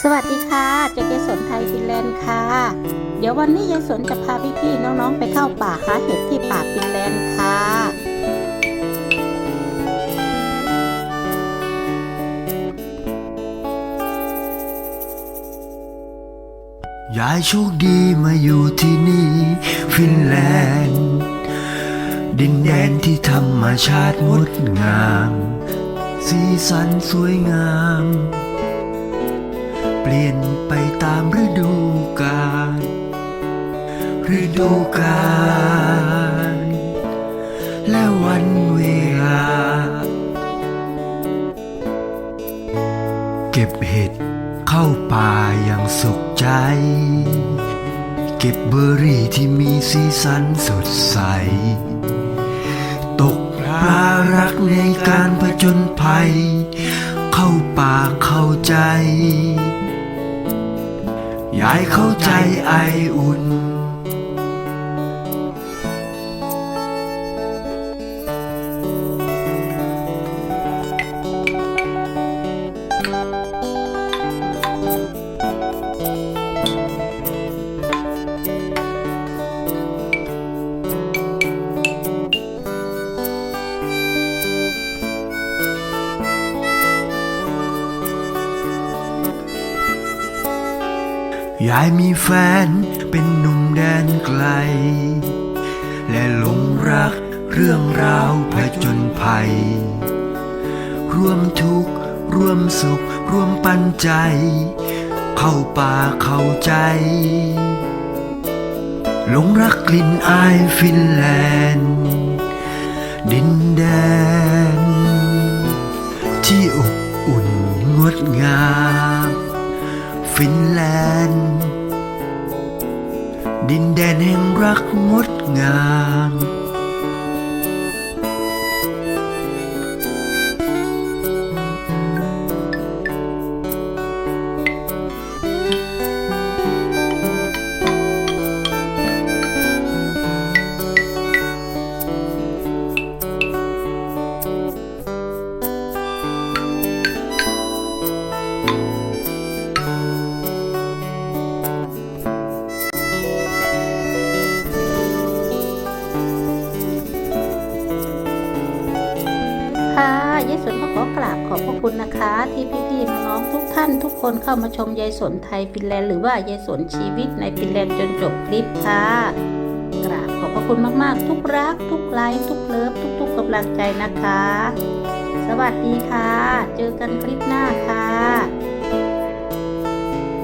สวัสดีค่ะเจ๊เกสนไทยฟินแลนด์ค่ะ เดี๋ยววันนี้ยายสนจะพาพี่ๆน้องๆไปเข้าป่าหาเห็ดที่ป่าฟินแลนด์ค่ะ ยายโชคดีมาอยู่ที่นี่ฟินแลนด์ ดินแดนที่ธรรมชาติงดงาม สีสันสวยงาม ลี่ยนไปตามฤดูกาลฤดูกาลและวันเวลา เก็บเห็ดเข้าป่าอย่างสุขใจ เก็บเบอร์รี่ที่มีสีสันสดใส ตกปลารักในการผจญภัย เข้าป่าเข้าใจ ยายเข้าใจไออุ่น ยายมีแฟนเป็นหนุ่มแดนไกล และหลงรักเรื่องราวผจญภัย ร่วมทุกข์ร่วมสุข ร่วมปันใจ เข้าป่าเข้าใจหลงรักกลิ่นอายฟินแลนด์ ดินแดน ที่อบอุ่นงดงาม ฟินแลนด์ ดินแดนแห่งรักงดงาม ค่ะยายสนก็ขอกราบขอบพระคุณนะคะ ที่พี่ๆน้องทุกท่านทุกคนเข้ามาชมยายสนไทยฟินแลนด์หรือว่ายายสนชีวิตในฟินแลนด์จนจบคลิปค่ะกราบขอบพระคุณมากๆ ทุกรัก ทุกไลค์ทุกเลิฟทุกๆกำลังใจนะคะ สวัสดีค่ะ เจอกันคลิปหน้าค่ะ